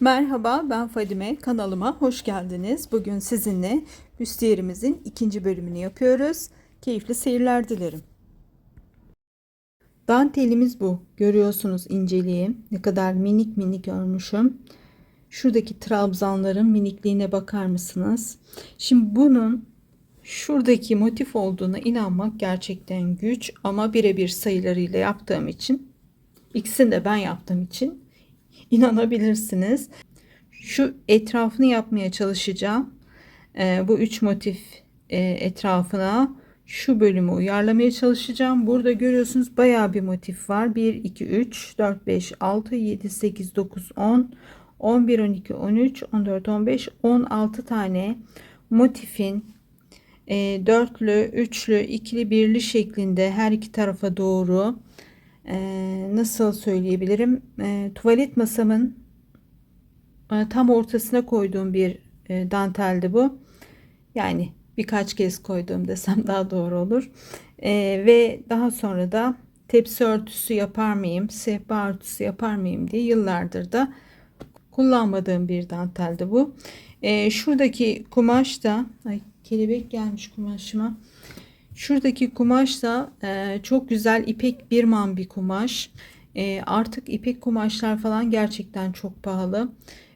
Merhaba ben Fadime kanalıma hoş geldiniz. Bugün sizinle büstiyerimizin ikinci bölümünü yapıyoruz. Keyifli seyirler dilerim. Dantelimiz bu. Görüyorsunuz inceliği. Ne kadar minik minik örmüşüm. Şuradaki trabzanların minikliğine bakar mısınız? Şimdi bunun şuradaki motif olduğuna inanmak gerçekten güç ama birebir sayılarıyla yaptığım için ikisini de ben yaptığım için inanabilirsiniz. Şu etrafını yapmaya çalışacağım. Ee, bu üç motif e, etrafına şu bölümü uyarlamaya çalışacağım. Burada görüyorsunuz bayağı bir motif var. 1, 2, 3, 4, 5, 6, 7, 8, 9, 10, 11, 12, 13, 14, 15, 16 tane motifin e, dörtlü, üçlü, ikili, birli şeklinde her iki tarafa doğru e, nasıl söyleyebilirim? E, tuvalet masamın e, tam ortasına koyduğum bir e, danteldi bu. Yani birkaç kez koyduğum desem daha doğru olur. E, ve daha sonra da tepsi örtüsü yapar mıyım, sehpa örtüsü yapar mıyım diye yıllardır da kullanmadığım bir danteldi bu. Şuradaki kumaş da ay, kelebek gelmiş kumaşıma. Şuradaki kumaş da e, çok güzel ipek birman bir kumaş. E, artık ipek kumaşlar falan gerçekten çok pahalı.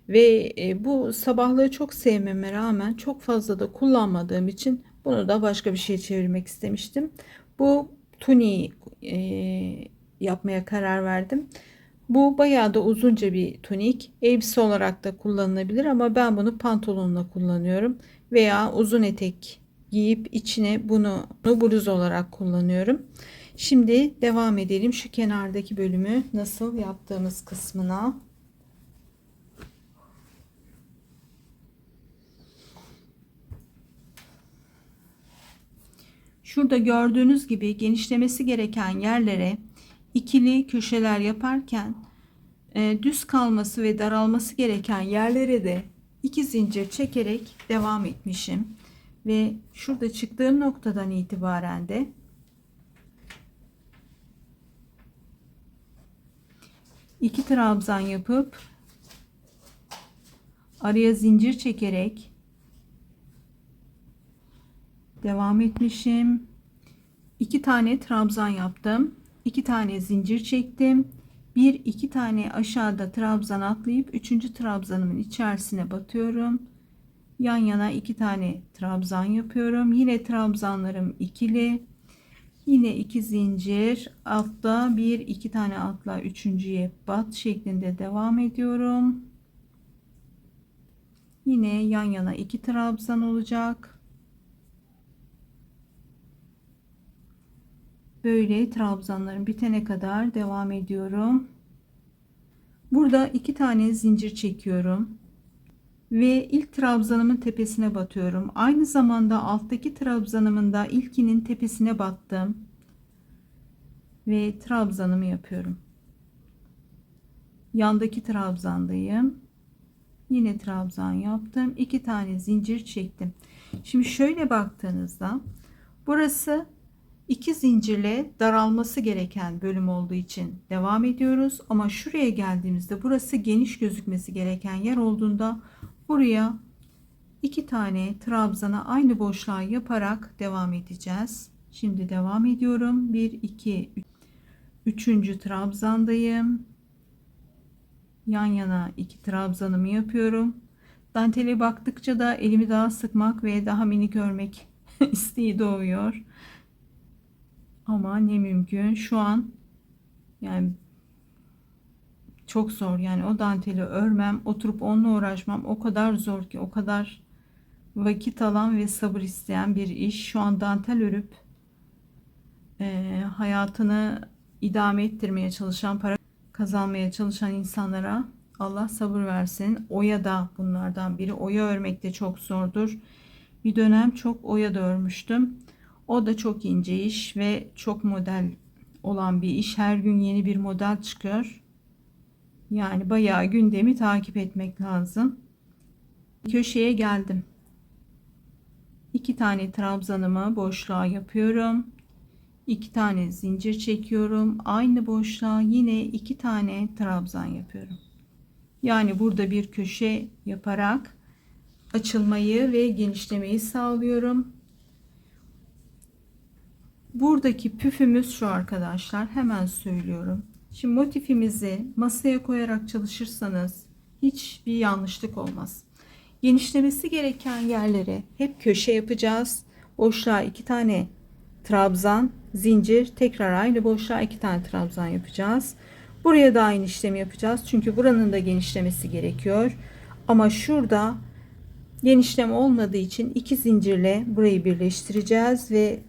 Ve e, bu sabahlığı çok sevmeme rağmen çok fazla da kullanmadığım için bunu da başka bir şey çevirmek istemiştim. Bu tuniği e, yapmaya karar verdim. Bu bayağı da uzunca bir tunik. Elbise olarak da kullanılabilir ama ben bunu pantolonla kullanıyorum. Veya uzun etek giyip içine bunu bluz olarak kullanıyorum. Şimdi devam edelim şu kenardaki bölümü nasıl yaptığımız kısmına. Şurada gördüğünüz gibi genişlemesi gereken yerlere ikili köşeler yaparken e, düz kalması ve daralması gereken yerlere de iki zincir çekerek devam etmişim ve şurada çıktığım noktadan itibaren de iki trabzan yapıp araya zincir çekerek devam etmişim. iki tane trabzan yaptım. iki tane zincir çektim. Bir iki tane aşağıda trabzan atlayıp üçüncü trabzanımın içerisine batıyorum. Yan yana iki tane trabzan yapıyorum. Yine trabzanlarım ikili. Yine iki zincir altta bir iki tane atla üçüncüye bat şeklinde devam ediyorum. Yine yan yana iki trabzan olacak. böyle trabzanların bitene kadar devam ediyorum. Burada iki tane zincir çekiyorum ve ilk trabzanımın tepesine batıyorum. Aynı zamanda alttaki trabzanımın da ilkinin tepesine battım ve trabzanımı yapıyorum. Yandaki trabzandayım. Yine trabzan yaptım. iki tane zincir çektim. Şimdi şöyle baktığınızda burası iki zincirle daralması gereken bölüm olduğu için devam ediyoruz. Ama şuraya geldiğimizde burası geniş gözükmesi gereken yer olduğunda buraya iki tane trabzana aynı boşluğa yaparak devam edeceğiz. Şimdi devam ediyorum. 1 2 3. trabzandayım. Yan yana iki trabzanımı yapıyorum. Dantele baktıkça da elimi daha sıkmak ve daha minik örmek isteği doğuyor. Ama ne mümkün. Şu an yani çok zor. Yani o danteli örmem, oturup onunla uğraşmam o kadar zor ki, o kadar vakit alan ve sabır isteyen bir iş. Şu an dantel örüp e, hayatını idame ettirmeye çalışan, para kazanmaya çalışan insanlara Allah sabır versin. Oya da bunlardan biri. Oya örmek de çok zordur. Bir dönem çok oya da örmüştüm. O da çok ince iş ve çok model olan bir iş. Her gün yeni bir model çıkıyor. Yani bayağı gündemi takip etmek lazım. Köşeye geldim. İki tane trabzanımı boşluğa yapıyorum. İki tane zincir çekiyorum. Aynı boşluğa yine iki tane trabzan yapıyorum. Yani burada bir köşe yaparak açılmayı ve genişlemeyi sağlıyorum. Buradaki püfümüz şu arkadaşlar. Hemen söylüyorum. Şimdi motifimizi masaya koyarak çalışırsanız hiçbir yanlışlık olmaz. Genişlemesi gereken yerlere hep köşe yapacağız. Boşluğa iki tane trabzan, zincir, tekrar aynı boşluğa iki tane trabzan yapacağız. Buraya da aynı işlemi yapacağız. Çünkü buranın da genişlemesi gerekiyor. Ama şurada genişleme olmadığı için iki zincirle burayı birleştireceğiz ve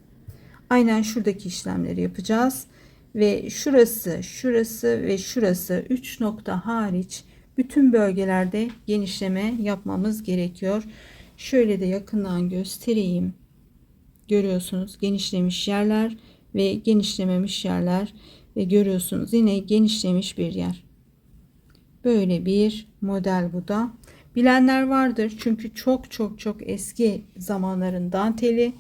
aynen şuradaki işlemleri yapacağız. Ve şurası, şurası ve şurası 3 nokta hariç bütün bölgelerde genişleme yapmamız gerekiyor. Şöyle de yakından göstereyim. Görüyorsunuz genişlemiş yerler ve genişlememiş yerler ve görüyorsunuz yine genişlemiş bir yer. Böyle bir model bu da. Bilenler vardır çünkü çok çok çok eski zamanların danteli.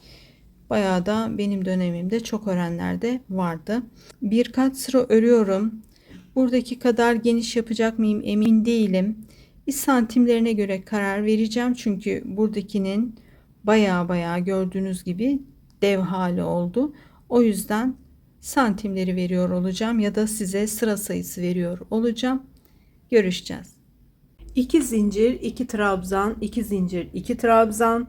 Bayağı da benim dönemimde çok öğrenler de vardı. Birkaç sıra örüyorum. Buradaki kadar geniş yapacak mıyım emin değilim. Bir santimlerine göre karar vereceğim. Çünkü buradakinin baya baya gördüğünüz gibi dev hali oldu. O yüzden santimleri veriyor olacağım ya da size sıra sayısı veriyor olacağım. Görüşeceğiz. 2 zincir, 2 trabzan, 2 zincir, 2 trabzan.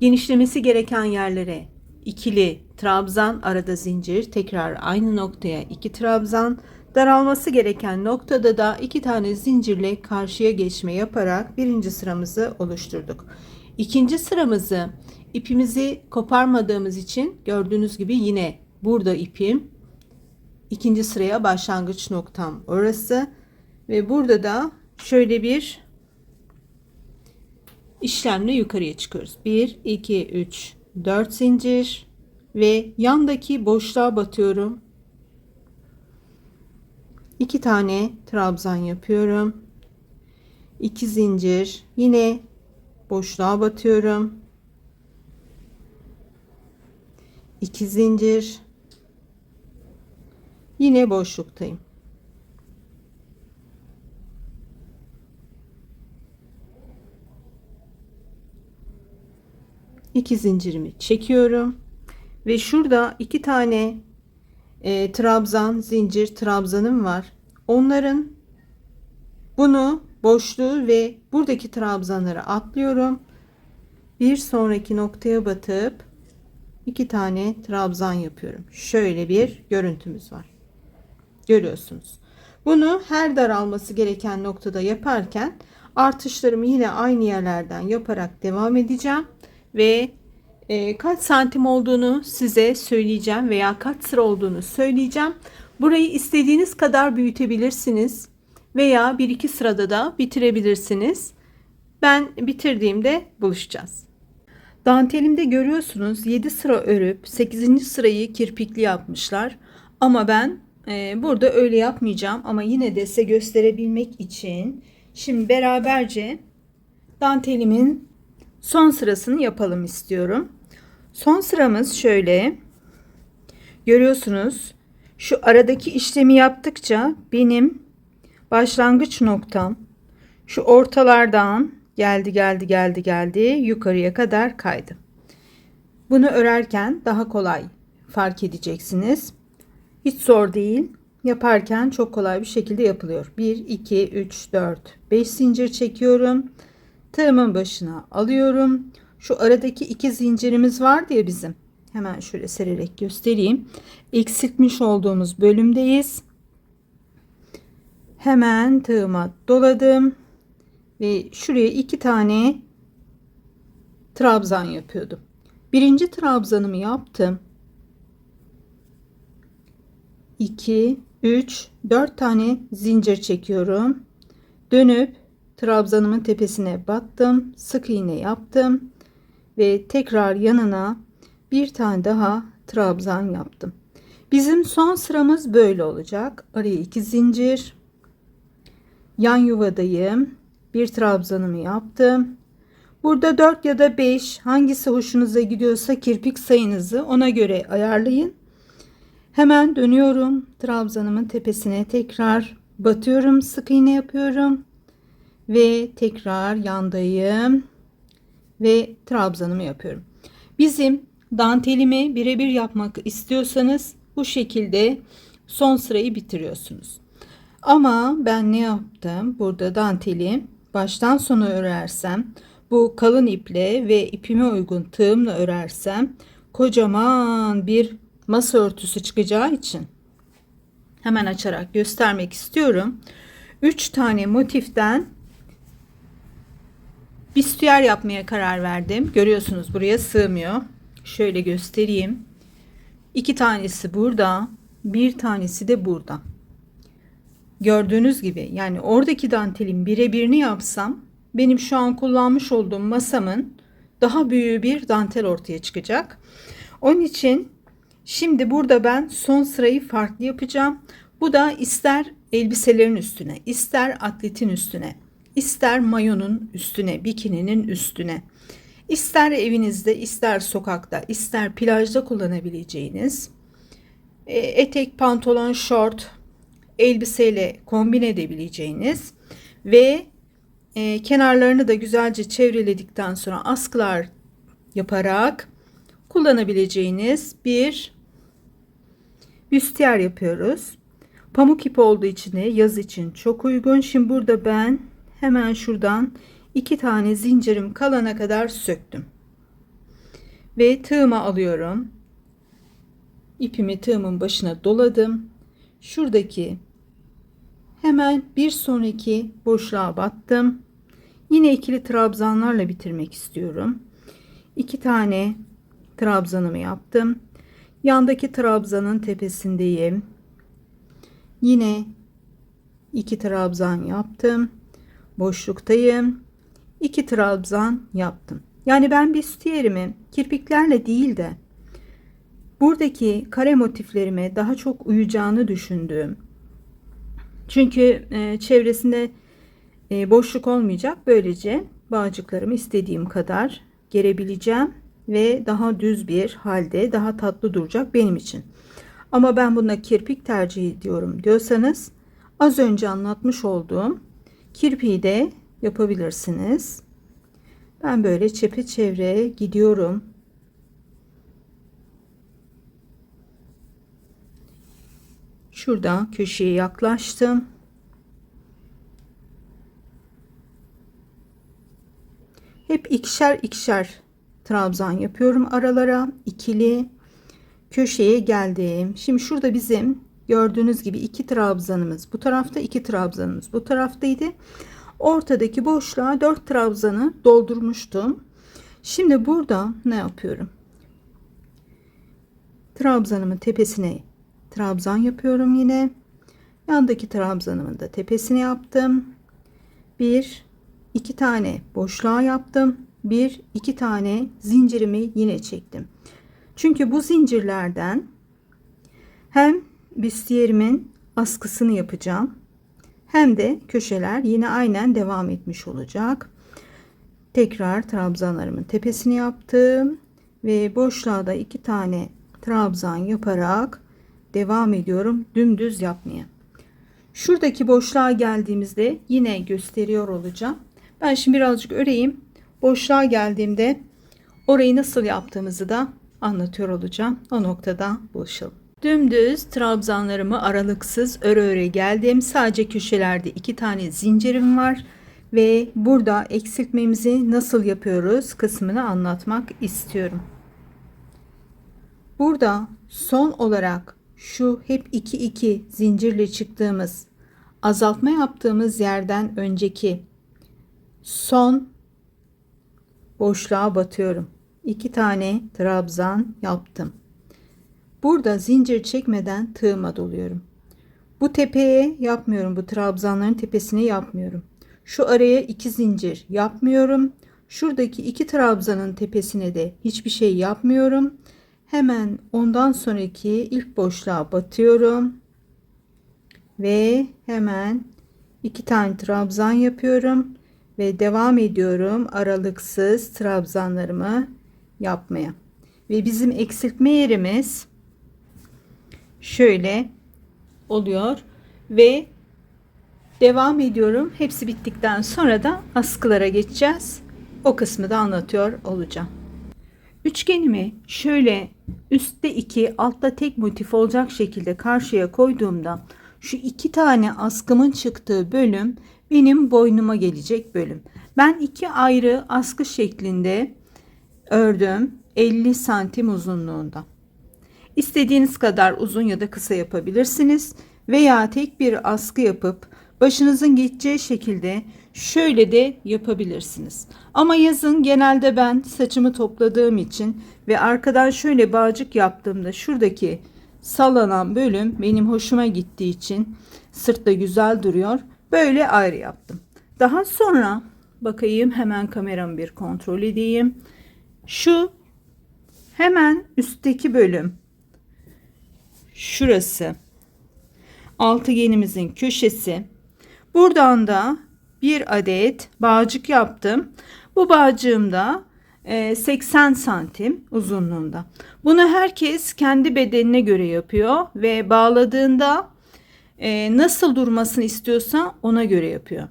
Genişlemesi gereken yerlere ikili trabzan, arada zincir, tekrar aynı noktaya 2 trabzan. Daralması gereken noktada da iki tane zincirle karşıya geçme yaparak birinci sıramızı oluşturduk. İkinci sıramızı ipimizi koparmadığımız için gördüğünüz gibi yine burada ipim ikinci sıraya başlangıç noktam orası ve burada da şöyle bir işlemle yukarıya çıkıyoruz. 1 2 3 4 zincir ve yandaki boşluğa batıyorum. 2 tane trabzan yapıyorum. 2 zincir yine boşluğa batıyorum. 2 zincir yine boşluktayım. İki zincirimi çekiyorum ve şurada iki tane e, trabzan zincir trabzanım var. Onların bunu boşluğu ve buradaki trabzanları atlıyorum. Bir sonraki noktaya batıp iki tane trabzan yapıyorum. Şöyle bir görüntümüz var. Görüyorsunuz. Bunu her daralması gereken noktada yaparken artışlarımı yine aynı yerlerden yaparak devam edeceğim ve e, kaç santim olduğunu size söyleyeceğim veya kaç sıra olduğunu söyleyeceğim. Burayı istediğiniz kadar büyütebilirsiniz veya bir iki sırada da bitirebilirsiniz. Ben bitirdiğimde buluşacağız. Dantelimde görüyorsunuz 7 sıra örüp 8. sırayı kirpikli yapmışlar. Ama ben e, burada öyle yapmayacağım ama yine de size gösterebilmek için şimdi beraberce dantelimin son sırasını yapalım istiyorum. Son sıramız şöyle. Görüyorsunuz şu aradaki işlemi yaptıkça benim başlangıç noktam şu ortalardan geldi geldi geldi geldi yukarıya kadar kaydı. Bunu örerken daha kolay fark edeceksiniz. Hiç zor değil. Yaparken çok kolay bir şekilde yapılıyor. 1 2 3 4 5 zincir çekiyorum. Tığımın başına alıyorum. Şu aradaki iki zincirimiz var diye bizim. Hemen şöyle sererek göstereyim. Eksiltmiş olduğumuz bölümdeyiz. Hemen tığıma doladım. Ve şuraya iki tane trabzan yapıyordum. Birinci trabzanımı yaptım. 2, 3, 4 tane zincir çekiyorum. Dönüp trabzanımın tepesine battım. Sık iğne yaptım. Ve tekrar yanına bir tane daha trabzan yaptım. Bizim son sıramız böyle olacak. Araya iki zincir. Yan yuvadayım. Bir trabzanımı yaptım. Burada 4 ya da 5 hangisi hoşunuza gidiyorsa kirpik sayınızı ona göre ayarlayın. Hemen dönüyorum. Trabzanımın tepesine tekrar batıyorum. Sık iğne yapıyorum. Ve tekrar yandayım ve trabzanımı yapıyorum. Bizim dantelimi birebir yapmak istiyorsanız bu şekilde son sırayı bitiriyorsunuz. Ama ben ne yaptım? Burada danteli baştan sona örersem bu kalın iple ve ipime uygun tığımla örersem kocaman bir masa örtüsü çıkacağı için hemen açarak göstermek istiyorum. 3 tane motiften büstiyer yapmaya karar verdim. Görüyorsunuz buraya sığmıyor. Şöyle göstereyim. İki tanesi burada, bir tanesi de burada. Gördüğünüz gibi yani oradaki dantelin birebirini yapsam benim şu an kullanmış olduğum masamın daha büyüğü bir dantel ortaya çıkacak. Onun için şimdi burada ben son sırayı farklı yapacağım. Bu da ister elbiselerin üstüne, ister atletin üstüne, ister mayonun üstüne, bikininin üstüne, ister evinizde, ister sokakta, ister plajda kullanabileceğiniz e, etek, pantolon, şort, elbiseyle kombin edebileceğiniz ve e, kenarlarını da güzelce çevreledikten sonra askılar yaparak kullanabileceğiniz bir büstiyer yapıyoruz. Pamuk ip olduğu için de yaz için çok uygun. Şimdi burada ben hemen şuradan iki tane zincirim kalana kadar söktüm. Ve tığımı alıyorum. İpimi tığımın başına doladım. Şuradaki hemen bir sonraki boşluğa battım. Yine ikili trabzanlarla bitirmek istiyorum. İki tane trabzanımı yaptım. Yandaki trabzanın tepesindeyim. Yine iki trabzan yaptım. Boşluktayım. İki trabzan yaptım. Yani ben büstiyerimi kirpiklerle değil de buradaki kare motiflerime daha çok uyacağını düşündüğüm. Çünkü e, çevresinde e, boşluk olmayacak. Böylece bağcıklarımı istediğim kadar gerebileceğim ve daha düz bir halde daha tatlı duracak benim için. Ama ben buna kirpik tercih ediyorum diyorsanız az önce anlatmış olduğum kirpiği de yapabilirsiniz. Ben böyle çepeçevre gidiyorum. Şurada köşeye yaklaştım. Hep ikişer ikişer trabzan yapıyorum aralara. ikili köşeye geldim. Şimdi şurada bizim gördüğünüz gibi iki trabzanımız bu tarafta iki trabzanımız bu taraftaydı. Ortadaki boşluğa dört trabzanı doldurmuştum. Şimdi burada ne yapıyorum? Trabzanımın tepesine trabzan yapıyorum yine. Yandaki trabzanımın da tepesine yaptım. Bir, iki tane boşluğa yaptım. Bir, iki tane zincirimi yine çektim. Çünkü bu zincirlerden hem büstiyerimin askısını yapacağım hem de köşeler yine aynen devam etmiş olacak. Tekrar trabzanlarımın tepesini yaptım ve boşluğa da iki tane trabzan yaparak devam ediyorum dümdüz yapmaya. Şuradaki boşluğa geldiğimizde yine gösteriyor olacağım. Ben şimdi birazcık öreyim. Boşluğa geldiğimde orayı nasıl yaptığımızı da anlatıyor olacağım. O noktada buluşalım. Dümdüz trabzanlarımı aralıksız öre öre geldim. Sadece köşelerde iki tane zincirim var. Ve burada eksiltmemizi nasıl yapıyoruz kısmını anlatmak istiyorum. Burada son olarak şu hep 2 2 zincirle çıktığımız azaltma yaptığımız yerden önceki son boşluğa batıyorum. 2 tane trabzan yaptım. Burada zincir çekmeden tığıma doluyorum. Bu tepeye yapmıyorum. Bu trabzanların tepesine yapmıyorum. Şu araya iki zincir yapmıyorum. Şuradaki iki trabzanın tepesine de hiçbir şey yapmıyorum. Hemen ondan sonraki ilk boşluğa batıyorum. Ve hemen iki tane trabzan yapıyorum ve devam ediyorum aralıksız trabzanlarımı yapmaya. Ve bizim eksiltme yerimiz şöyle oluyor ve Devam ediyorum. Hepsi bittikten sonra da askılara geçeceğiz. O kısmı da anlatıyor olacağım. Üçgenimi şöyle üstte iki altta tek motif olacak şekilde karşıya koyduğumda şu iki tane askımın çıktığı bölüm benim boynuma gelecek bölüm. Ben iki ayrı askı şeklinde ördüm 50 santim uzunluğunda. İstediğiniz kadar uzun ya da kısa yapabilirsiniz veya tek bir askı yapıp başınızın geçeceği şekilde şöyle de yapabilirsiniz. Ama yazın genelde ben saçımı topladığım için ve arkadan şöyle bağcık yaptığımda şuradaki sallanan bölüm benim hoşuma gittiği için sırtta güzel duruyor. Böyle ayrı yaptım. Daha sonra bakayım hemen kameramı bir kontrol edeyim. Şu hemen üstteki bölüm şurası. Altıgenimizin köşesi. Buradan da bir adet bağcık yaptım. Bu bağcığım da e, 80 santim uzunluğunda. Bunu herkes kendi bedenine göre yapıyor ve bağladığında e, nasıl durmasını istiyorsa ona göre yapıyor.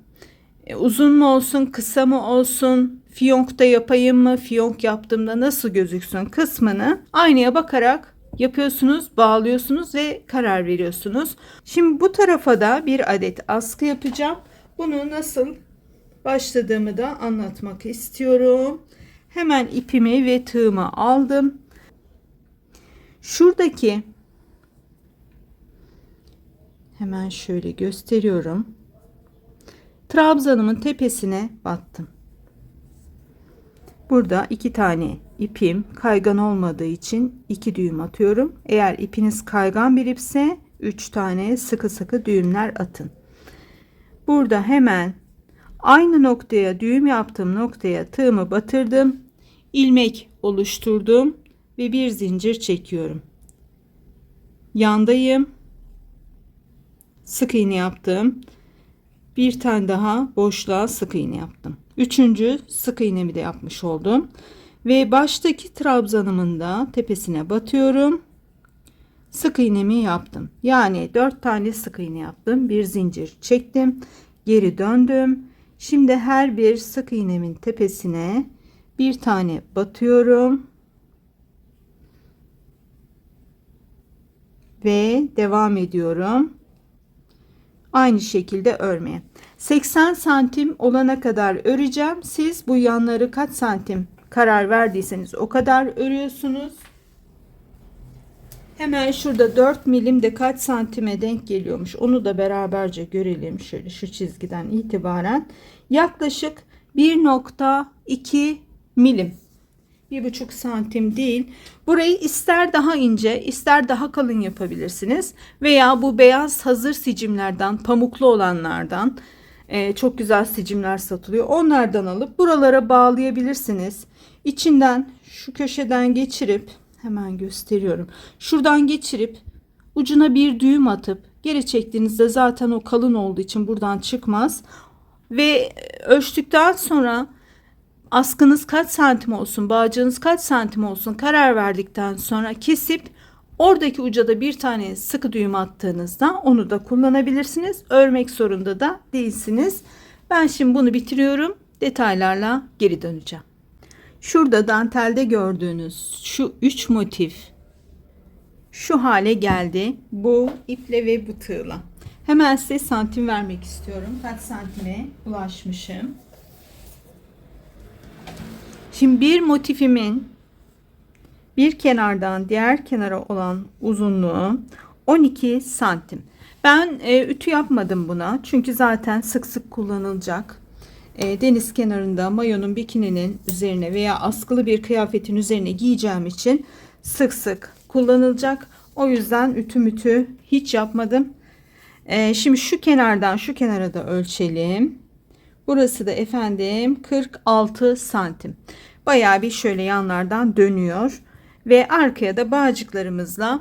E, uzun mu olsun kısa mı olsun fiyonkta yapayım mı fiyonk yaptığımda nasıl gözüksün kısmını aynaya bakarak yapıyorsunuz, bağlıyorsunuz ve karar veriyorsunuz. Şimdi bu tarafa da bir adet askı yapacağım. Bunu nasıl başladığımı da anlatmak istiyorum. Hemen ipimi ve tığımı aldım. Şuradaki hemen şöyle gösteriyorum. Trabzanımın tepesine battım. Burada iki tane ipim kaygan olmadığı için iki düğüm atıyorum. Eğer ipiniz kaygan bir ipse üç tane sıkı sıkı düğümler atın. Burada hemen aynı noktaya düğüm yaptığım noktaya tığımı batırdım. ilmek oluşturdum ve bir zincir çekiyorum. Yandayım. Sık iğne yaptım. Bir tane daha boşluğa sık iğne yaptım. Üçüncü sık iğnemi de yapmış oldum. Ve baştaki trabzanımın da tepesine batıyorum. Sık iğnemi yaptım. Yani dört tane sık iğne yaptım. Bir zincir çektim. Geri döndüm. Şimdi her bir sık iğnemin tepesine bir tane batıyorum. Ve devam ediyorum. Aynı şekilde örmeye. 80 santim olana kadar öreceğim. Siz bu yanları kaç santim karar verdiyseniz o kadar örüyorsunuz. Hemen şurada 4 milim de kaç santime denk geliyormuş. Onu da beraberce görelim. Şöyle şu çizgiden itibaren. Yaklaşık 1.2 milim. Bir buçuk santim değil. Burayı ister daha ince ister daha kalın yapabilirsiniz. Veya bu beyaz hazır sicimlerden pamuklu olanlardan e, çok güzel sicimler satılıyor. Onlardan alıp buralara bağlayabilirsiniz. İçinden şu köşeden geçirip hemen gösteriyorum. Şuradan geçirip ucuna bir düğüm atıp geri çektiğinizde zaten o kalın olduğu için buradan çıkmaz. Ve ölçtükten sonra askınız kaç santim olsun, bağcığınız kaç santim olsun karar verdikten sonra kesip oradaki uca da bir tane sıkı düğüm attığınızda onu da kullanabilirsiniz. Örmek zorunda da değilsiniz. Ben şimdi bunu bitiriyorum. Detaylarla geri döneceğim. Şurada dantelde gördüğünüz şu üç motif şu hale geldi. Bu iple ve bu tığla. Hemen size santim vermek istiyorum. Kaç santime ulaşmışım. Şimdi bir motifimin bir kenardan diğer kenara olan uzunluğu 12 santim. Ben e, ütü yapmadım buna. Çünkü zaten sık sık kullanılacak. E, deniz kenarında mayonun bikininin üzerine veya askılı bir kıyafetin üzerine giyeceğim için sık sık kullanılacak. O yüzden ütü mütü hiç yapmadım. E, şimdi şu kenardan şu kenara da ölçelim. Burası da efendim 46 santim. Bayağı bir şöyle yanlardan dönüyor. Ve arkaya da bağcıklarımızla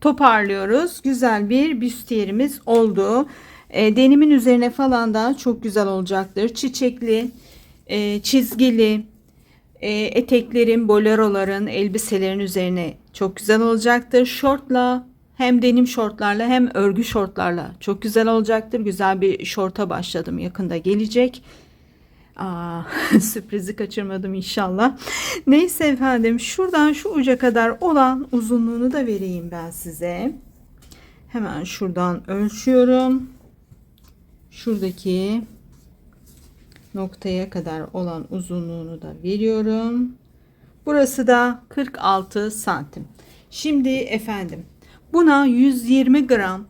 toparlıyoruz. Güzel bir büstiyerimiz oldu. E, denimin üzerine falan da çok güzel olacaktır. Çiçekli, e, çizgili e, eteklerin, boleroların, elbiselerin üzerine çok güzel olacaktır. Şortla hem denim şortlarla hem örgü şortlarla çok güzel olacaktır. Güzel bir şorta başladım. Yakında gelecek. Aa, sürprizi kaçırmadım inşallah. Neyse efendim şuradan şu uca kadar olan uzunluğunu da vereyim ben size. Hemen şuradan ölçüyorum. Şuradaki noktaya kadar olan uzunluğunu da veriyorum. Burası da 46 santim. Şimdi efendim buna 120 gram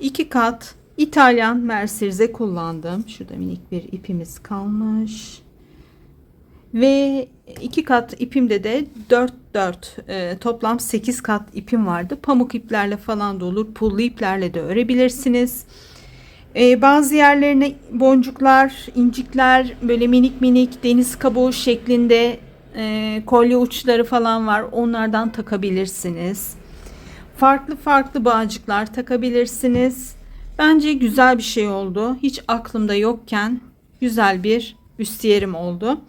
2 kat İtalyan merserize kullandım. Şurada minik bir ipimiz kalmış. Ve 2 kat ipimde de 4 4 e, toplam 8 kat ipim vardı. Pamuk iplerle falan da olur. Pullu iplerle de örebilirsiniz. E, bazı yerlerine boncuklar, incikler, böyle minik minik deniz kabuğu şeklinde e, kolye uçları falan var. Onlardan takabilirsiniz. Farklı farklı bağcıklar takabilirsiniz. Bence güzel bir şey oldu. Hiç aklımda yokken güzel bir büstiyerim oldu.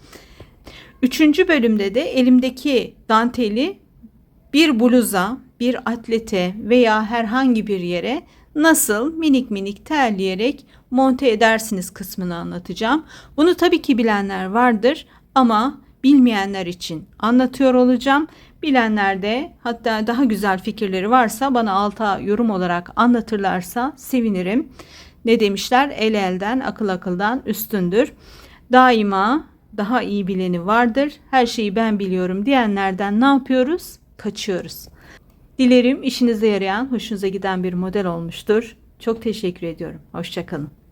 Üçüncü bölümde de elimdeki danteli bir bluza, bir atlete veya herhangi bir yere nasıl minik minik terleyerek monte edersiniz kısmını anlatacağım. Bunu tabii ki bilenler vardır ama bilmeyenler için anlatıyor olacağım. Bilenler de hatta daha güzel fikirleri varsa bana alta yorum olarak anlatırlarsa sevinirim. Ne demişler? El elden, akıl akıldan üstündür. Daima daha iyi bileni vardır. Her şeyi ben biliyorum diyenlerden ne yapıyoruz? Kaçıyoruz. Dilerim işinize yarayan, hoşunuza giden bir model olmuştur. Çok teşekkür ediyorum. Hoşçakalın.